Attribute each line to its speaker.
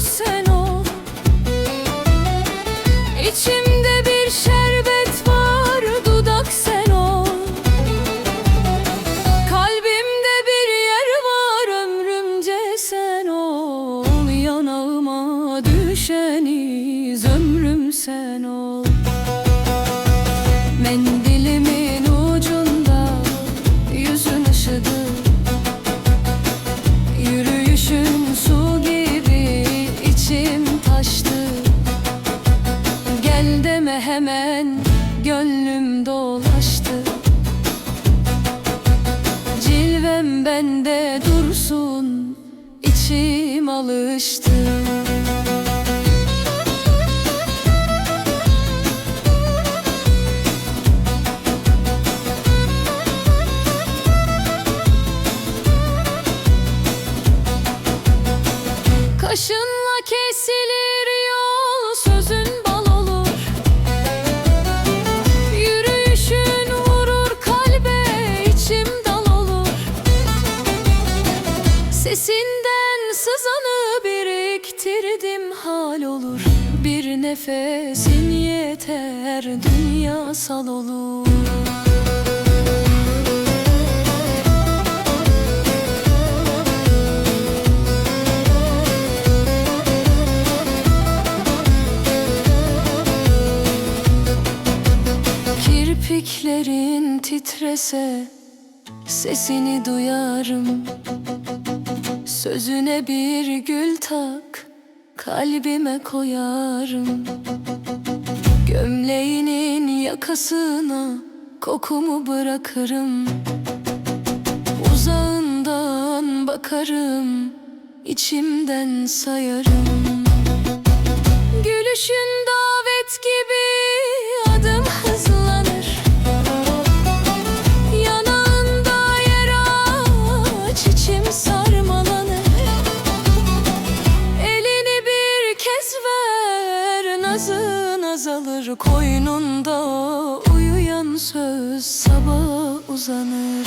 Speaker 1: sen ol. İçimde bir şerbet var dudak sen ol. Kalbimde bir yer var ömrümce sen ol. Yanağıma düşeniz ömrüm sen ol. hemen gönlüm dolaştı. Cilvem bende dursun içim alıştı. Biriktirdim hal olur. Bir nefesin yeter. Dünyasal olur. Kirpiklerin titrese Sesini duyarım. Sözüne bir gül tak Kalbime koyarım. Gömleğinin yakasına Kokumu bırakırım. Uzağından bakarım içimden sayarım. Gülüşün davet gibi ver nazın azalır Koynunda uyuyan söz sabah uzanır